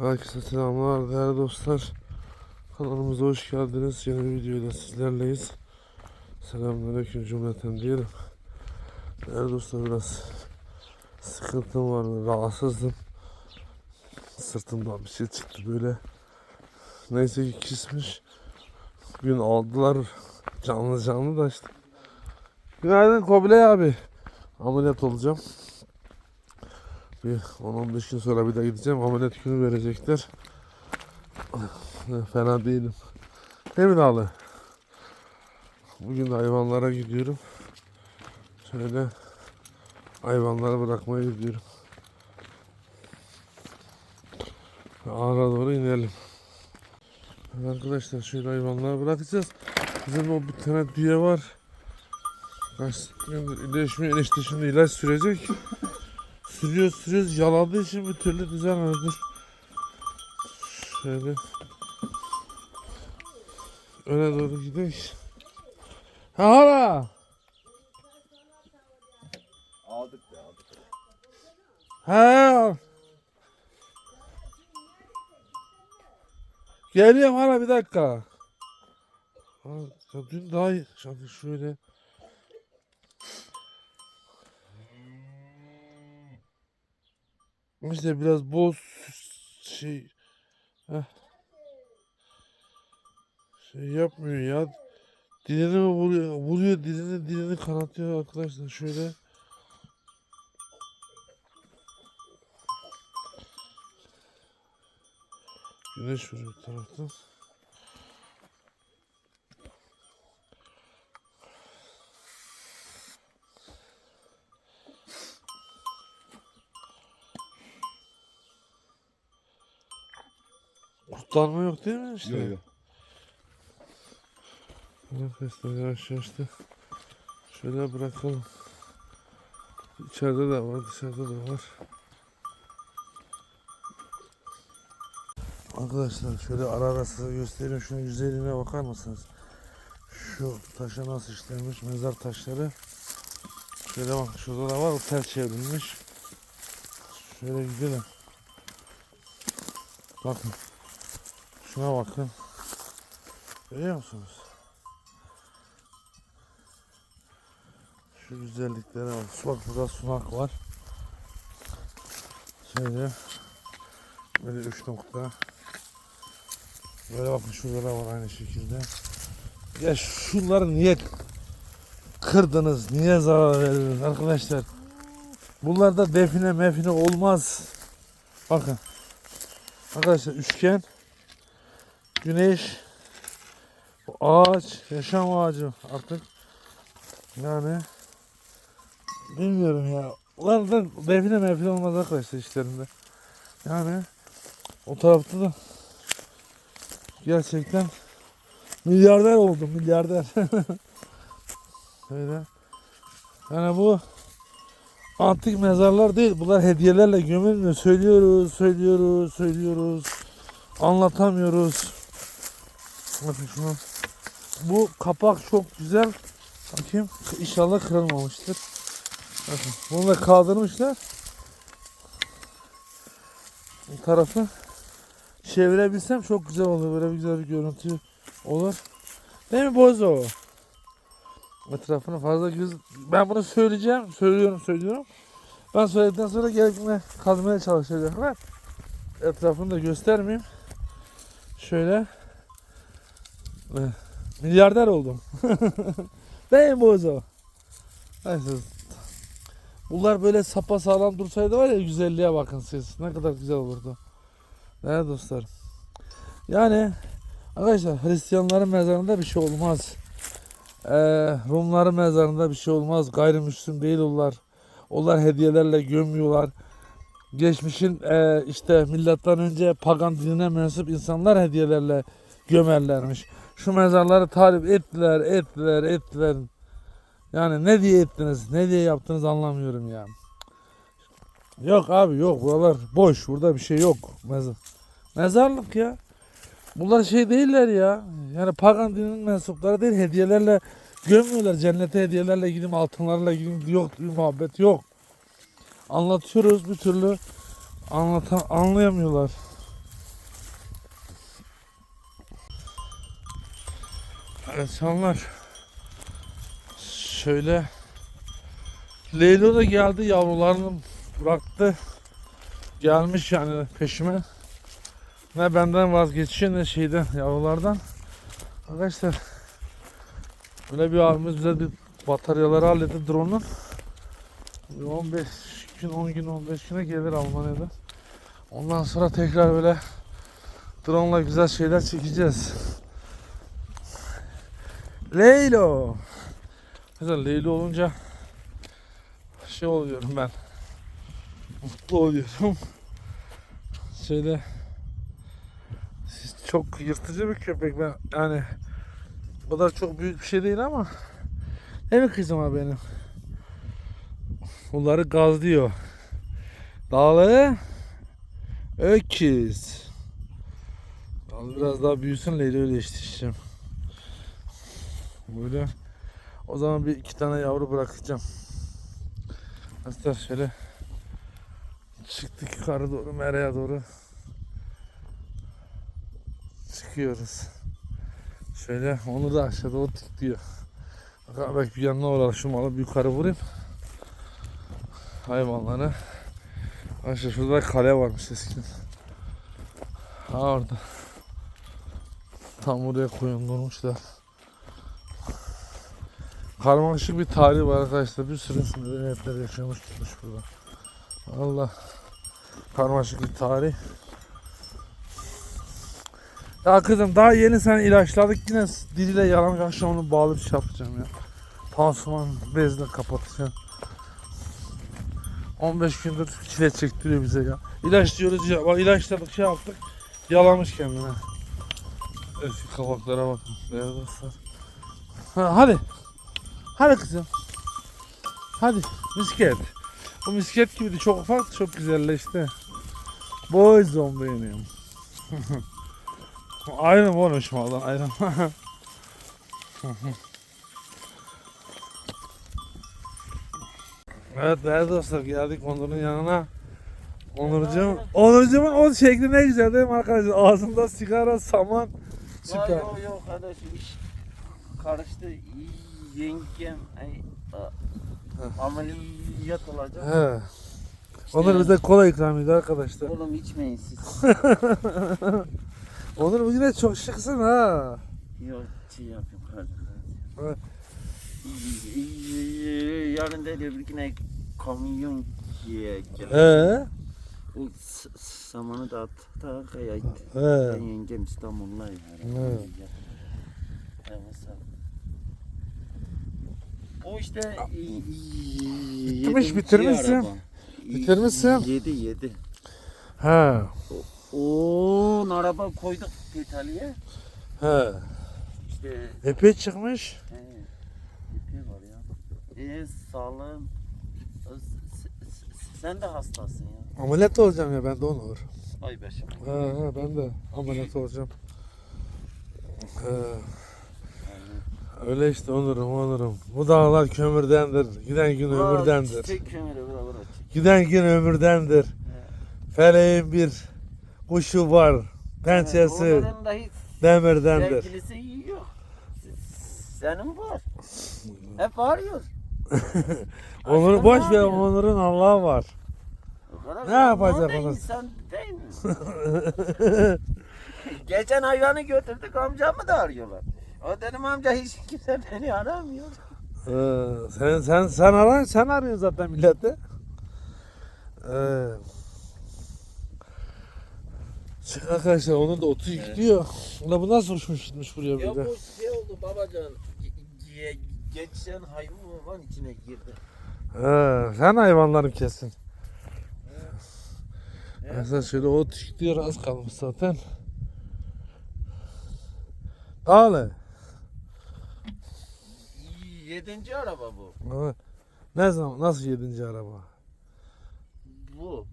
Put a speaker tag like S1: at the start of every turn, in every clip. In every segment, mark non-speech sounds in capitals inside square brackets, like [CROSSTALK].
S1: Herkese selamlar değerli dostlar. Kanalımıza hoş geldiniz. Yeni bir videoyla sizlerleyiz. Selamünaleyküm cümleten diyelim. Değerli dostlar biraz sıkıntım vardı, rahatsızdım. Sırtımdan bir şey çıktı böyle. Neyse ki kismiş. Bugün aldılar canlı canlı da işte. Günaydın Kobilay abi. Ameliyat olacağım. Bir 10-15 gün sonra bir daha gideceğim. Ameliyat günü verecekler. Fena değilim. Değil mi Dağlı? Bugün de hayvanlara gidiyorum. Şöyle hayvanları bırakmaya gidiyorum. Ağra doğru inelim. Arkadaşlar şöyle hayvanları bırakacağız. Bizim o bir tane düğe var. Kaç gündür iyileşmiyor. Enişte şimdi ilaç sürecek. Sürüyoruz sürüyoruz yaladığı için bir türlü düzelmedi. Şöyle. Öne doğru gidelim. Ha hala.
S2: Aldık ya aldık.
S1: He. Geliyorum hala bir dakika. Ha, ya dün daha iyi. Şöyle şöyle. İşte biraz boz şey heh. şey yapmıyor ya. Dilini mi vuruyor, vuruyor dilini dilini kanatıyor arkadaşlar şöyle. Güneş vuruyor taraftan. Kurtarma yok değil mi işte?
S2: Yok yok.
S1: Nefesle yavaş yavaş da şöyle bırakalım. İçeride de var, dışarıda da var. Arkadaşlar şöyle ara ara size göstereyim. Şunun yüzeyine bakar mısınız? Şu taşa nasıl işlenmiş mezar taşları. Şöyle bak şurada da var o ters çevrilmiş. Şöyle gidelim. Bakın. Şuna bakın. Görüyor musunuz? Şu güzelliklere bak. Bak burada sunak var. Şöyle. Böyle üç nokta. Böyle bakın şurada da var aynı şekilde. Ya şunları niye kırdınız? Niye zarar verdiniz arkadaşlar? Bunlarda define mefine olmaz. Bakın. Arkadaşlar üçgen. Güneş. bu Ağaç. Yaşam ağacı artık. Yani bilmiyorum ya. Bunlarda define mefine olmaz arkadaşlar işlerinde. Yani o tarafta da gerçekten milyarder oldum milyarder. [LAUGHS] Öyle. Yani bu antik mezarlar değil. Bunlar hediyelerle gömülmüyor. Söylüyoruz, söylüyoruz, söylüyoruz. Anlatamıyoruz. Bakın şunu. Bu kapak çok güzel. Bakayım. İnşallah kırılmamıştır. Bakın. Bunu da kaldırmışlar. Bu tarafı çevirebilsem çok güzel olur. Böyle güzel bir görüntü olur. Değil mi Bozo? Etrafını fazla göz... Ben bunu söyleyeceğim. Söylüyorum söylüyorum. Ben söyledikten sonra gelip kazmaya çalışacaklar. Etrafını da göstermeyeyim. Şöyle. Eh, Milyarder oldum. [LAUGHS] Değil Bozo? Neyse. Bunlar böyle sapa sağlam dursaydı var ya güzelliğe bakın siz. Ne kadar güzel olurdu. Evet dostlar. Yani arkadaşlar Hristiyanların mezarında bir şey olmaz. Ee, Rumların mezarında bir şey olmaz. Gayrimüslim değil onlar. Onlar hediyelerle gömüyorlar. Geçmişin e, işte millattan önce pagan dinine mensup insanlar hediyelerle gömerlermiş. Şu mezarları tarif ettiler, ettiler, ettiler. Yani ne diye ettiniz, ne diye yaptınız anlamıyorum ya. Yok abi yok buralar boş. Burada bir şey yok. Mezar. Mezarlık ya. Bunlar şey değiller ya. Yani pagan dininin mensupları değil. Hediyelerle gömüyorlar. Cennete hediyelerle gideyim, altınlarla gideyim. Yok bir muhabbet yok. Anlatıyoruz bir türlü anlatan anlayamıyorlar. İnsanlar şöyle Leylo da geldi yavrularını bıraktı. Gelmiş yani peşime. Ne benden vazgeçiyor ne şeyden yavrulardan. Arkadaşlar böyle bir abimiz bize bir bataryaları halletti drone'un. Bir 15 gün 10 gün 15 güne gelir Almanya'da. Ondan sonra tekrar böyle drone'la güzel şeyler çekeceğiz. Leylo. Güzel Leylo olunca şey oluyorum ben. Mutlu oluyorum. [LAUGHS] Şöyle çok yırtıcı bir köpek ben yani o kadar çok büyük bir şey değil ama mi kızım abi benim? Bunları gazlıyor. Dağlı öküz. Biraz daha büyüsün Leyla öyle yetiştireceğim. Böyle. O zaman bir iki tane yavru bırakacağım. Hatta şöyle çıktık yukarı doğru meraya doğru çıkıyoruz. Şöyle onu da aşağıda o diyor. Bak belki bir yanına malı bir yukarı vurayım. Hayvanları. Aşağı şurada kale varmış eskiden. Ha orada. Tam oraya koyundurmuşlar. Karmaşık bir tarih var arkadaşlar. Bir sürü medeniyetler yaşamış tutmuş burada. Allah. Karmaşık bir tarih. Ya kızım daha yeni sen ilaçladık yine diliyle yalan akşam onu bağlı bir şey yapacağım ya. Pansuman bezle kapatacağım. 15 gündür çile çektiriyor bize ya. İlaç diyoruz ya. Bak ilaçladık şey yaptık. Yalamış kendine. Eski kabaklara bakın. Beyaz dostlar. Ha, hadi. Hadi kızım. Hadi. Misket. Bu misket gibiydi. Çok ufak çok güzelleşti. Boyzon benim. [LAUGHS] Aynı konuşma lan aynı. [LAUGHS] evet değerli dostlar geldik Onur'un yanına. Onurcuğum, Onurcuğumun o şekli ne güzel değil mi arkadaşlar? Ağzında sigara, saman. Süper.
S3: Yok yok yok kardeşim iş karıştı. Yengem ay, a- ameliyat olacak.
S1: He. Onur bize kola ikram ediyor arkadaşlar.
S3: Oğlum içmeyin siz. [LAUGHS]
S1: Onur bugün de çok şıksın ha.
S3: yok şey yapayım kardeşim.
S1: Evet.
S3: Yarın da öbür güne kamyon yiyeceğim.
S1: He.
S3: O s- samanı da at da kayaydı.
S1: He.
S3: Ben yengem İstanbul'dayım.
S1: Evet.
S3: Evet, ol. O işte
S1: Bitirmiş, bitirmişsin. Bitirmişsin.
S3: Yedi yedi.
S1: He.
S3: Oo, araba koyduk Pitali'ye.
S1: He.
S3: İşte
S1: Epey çıkmış.
S3: he, ipi var ya. E sağlığım. S- s- s- Sen de hastasın ya.
S1: Ameliyat olacağım ya ben de Onur.
S3: Ay başım.
S1: He he ben de ameliyat olacağım. He. Öyle işte Onur'um Onur'um. Bu dağlar kömürdendir. Giden gün ömürdendir.
S3: Çiçek kömürü bura bura.
S1: Giden gün ömürdendir. Feleğin bir kuşu var. Pençesi
S3: hiç
S1: demirdendir.
S3: sevgilisi yok. Senin var. Hep arıyor. [LAUGHS]
S1: Onur boş ver? Onur'un Allah'ı var. Ne yapacak onu?
S3: insan değil mi? [LAUGHS] Geçen hayvanı götürdük amcamı da arıyorlar. O dedim amca hiç kimse beni aramıyor.
S1: Ee, sen sen sen aran sen arıyorsun zaten milleti. Ee, Şimdi arkadaşlar onun da otu yüklüyor. Ulan bu nasıl uçmuş gitmiş buraya
S3: Ya
S1: bir de.
S3: bu şey oldu babacan. Ge- ge- Geçen hayvan içine girdi.
S1: He, sen hayvanların kesin.
S3: Evet.
S1: Mesela şöyle ot yüklüyor az kalmış zaten. Dağlı.
S3: Yedinci araba bu.
S1: Evet. Ne zaman nasıl yedinci araba?
S3: Bu.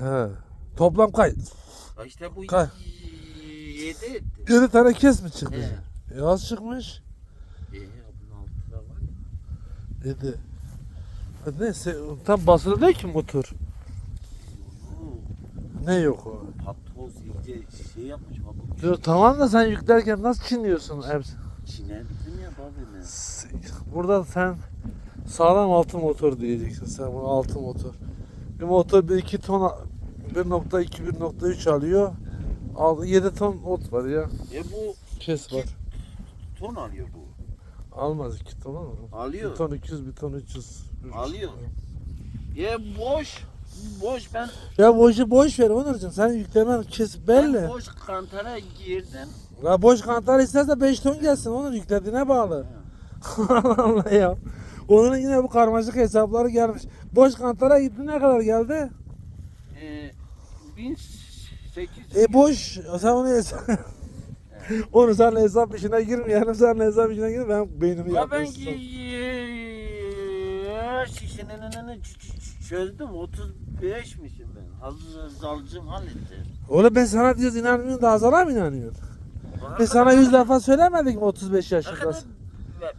S1: He. Toplam kaç?
S3: Ha İşte bu
S1: Kay.
S3: yedi.
S1: Yedi tane kes mi çıktı?
S3: He.
S1: E az çıkmış.
S3: Ee, bunun altında var.
S1: Yedi. Ha, Neyse tam basılı değil ki motor. Ne yok o?
S3: Patoz iyice şey yapmış.
S1: Diyor tamam da sen yüklerken nasıl çinliyorsun hepsi?
S3: İçine dedim ya babine.
S1: Burada sen sağlam altı motor diyeceksin. Sen bunu altı motor. Bir motor 1-2 ton 1.2 1.3 alıyor. Al 7 ton ot var ya.
S3: E bu
S1: Kes var.
S3: ton alıyor bu.
S1: Almaz 2 ton ama.
S3: Alıyor.
S1: 1 ton 200 1 ton 300.
S3: Alıyor. E boş. Boş ben,
S1: Ya boşu boş ver Onurcuğum. Sen yüklemen kes belli.
S3: ben boş kantara girdim.
S1: Ya boş kantar isterse 5 ton gelsin. Onun yüklediğine bağlı. [LAUGHS] Allah Allah ya. Onun yine bu karmaşık hesapları gelmiş. Boş kantara gitti ne kadar geldi?
S3: E, 1800
S1: E boş. Sen onu hesap... [LAUGHS] onu sen hesap işine girmeyelim. Sen hesap işine gir. Ben beynimi
S3: Ya ben
S1: yapmışsın.
S3: ki şişinin çözdüm 35'mişim ben. Hazır alıcım halletti.
S1: Oğlum ben sana diyoruz inanmıyorsun da Hazal'a mı inanıyorsun? Biz sana yüz defa söylemedik mi 35 yaşındasın?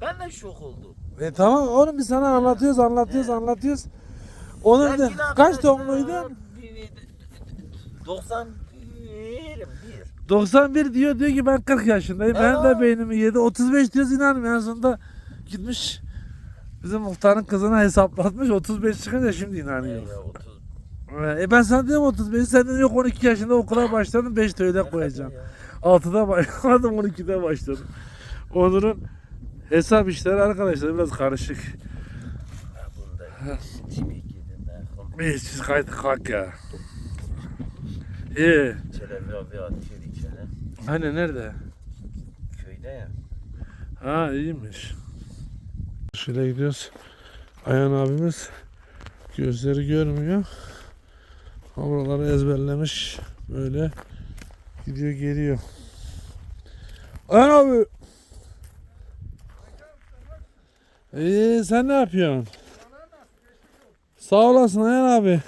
S3: Ben de şok oldum.
S1: E tamam oğlum biz sana anlatıyoruz anlatıyoruz anlatıyoruz. Onur da kaç doğumluydun?
S3: bir- bir- 91 bir.
S1: 91 diyor diyor ki ben 40 yaşındayım. Ben
S3: Aa.
S1: de beynimi yedi. 35 diyoruz inanmıyor. En sonunda gitmiş bizim muhtarın kızına hesaplatmış. 35 çıkınca şimdi inanıyor.
S3: Ya 30.
S1: E ben sana diyorum 35. Sen de yok 12 yaşında okula başladın 5 öyle koyacağım. 6'da başladım 12'de başladım. Onur'un hesap işleri arkadaşlar biraz karışık. İyi siz kaydı kalk ya. İyi.
S3: Çelebi abi atıyor içeri.
S1: Hani nerede?
S3: Köyde ya.
S1: Ha iyiymiş. Şöyle gidiyoruz. Ayhan abimiz gözleri görmüyor. Ama Buraları ezberlemiş. Böyle gidiyor geliyor. Ayhan abi. İyi sen ne yapıyorsun? Sağ olasın Ayhan abi.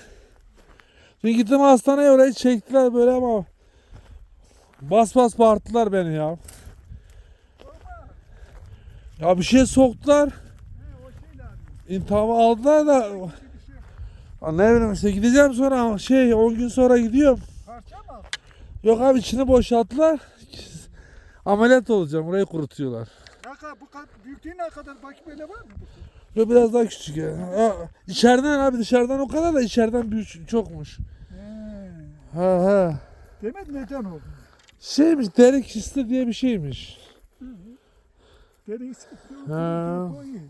S1: Dün gittim hastaneye orayı çektiler böyle ama bas bas bağırttılar beni ya. Ya bir şey soktular. İntihamı aldılar da. Ne bileyim işte gideceğim sonra şey 10 gün sonra gidiyorum.
S4: Parça mı?
S1: Yok abi içini boşalttılar. Ameliyat olacağım. Orayı kurutuyorlar.
S4: Ne kadar, bu kadar, büyüklüğü ne kadar bakayım öyle var mı?
S1: Yok biraz daha küçük ya. Ha, içeriden abi dışarıdan o kadar da içeriden büyük çokmuş.
S4: He.
S1: Ha ha.
S4: Demet neden oldu?
S1: Şeymiş deri kisti diye bir şeymiş.
S4: Deri sıkıntı
S1: Ha.
S4: O iyi.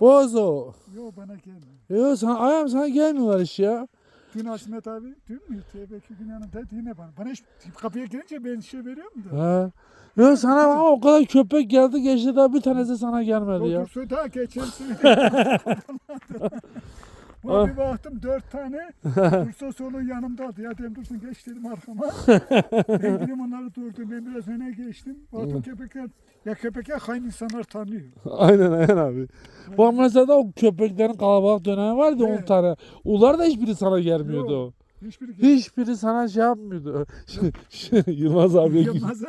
S1: Bozo.
S4: Yok bana gelme.
S1: Yok sana ayağım sana gelmiyorlar iş ya.
S4: Dün Asmet abi, dün mü? Tebeki gün yanında yine bana. Bana hiç kapıya girince ben şey veriyorum da.
S1: Ha. Yok sana ama o kadar köpek geldi geçti daha bir tanesi sana gelmedi ya.
S4: Otur su daha geçen sene. [LAUGHS] Ama bir baktım dört tane [LAUGHS] Bursa solu yanımdaydı. Ya dedim dursun geç dedim arkama. [LAUGHS] ben dedim onları durdum. Ben biraz öne geçtim. Baktım köpekler, ya köpekler hain insanlar tanıyor.
S1: Aynen aynen abi. Bu mesela o köpeklerin kalabalık dönemi vardı 10
S4: Evet.
S1: tane. Ular da hiçbiri sana gelmiyordu.
S4: Yok. Hiçbiri.
S1: Hiçbiri sana şey yapmıyordu. [LAUGHS] Yılmaz abi. [LAUGHS]
S4: Yılmaz'a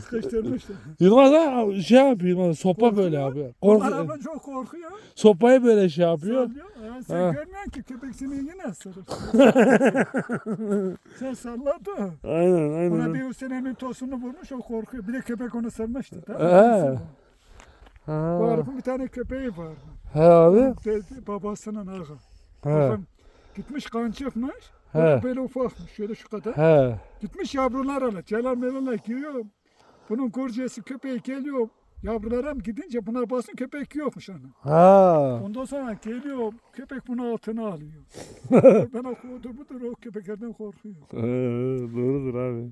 S4: sıkıştırmışlar.
S1: Yılmaz abi şey yapıyor Yılmaz. Sopa böyle abi. Korku,
S4: Araba çok korkuyor.
S1: sopayı böyle şey yapıyor.
S4: Sallıyor. Ya sen
S1: Ha.
S4: görmüyorsun ki köpek seni yine ısırır. [LAUGHS] sen salladı.
S1: Aynen
S4: Ona
S1: aynen.
S4: bir senenin tosunu vurmuş o korkuyor. Bir de köpek onu sarmıştı. Tamam mı? Bu
S1: Ha.
S4: Arif'in bir tane köpeği var.
S1: He abi.
S4: Dedi, babasının ağı.
S1: He.
S4: Gitmiş kan çıkmış.
S1: He.
S4: böyle ufakmış. Şöyle şu kadar.
S1: He.
S4: Gitmiş yavrular ala. Celal melala giriyor. Bunun kurcesi köpeği geliyor. Yavrulara mı gidince buna basın köpek yokmuş ana.
S1: Ha.
S4: Ondan sonra geliyor köpek bunu altına alıyor. [LAUGHS] ben o budur o köpeklerden korkuyor.
S1: Ee, Doğrudur abi.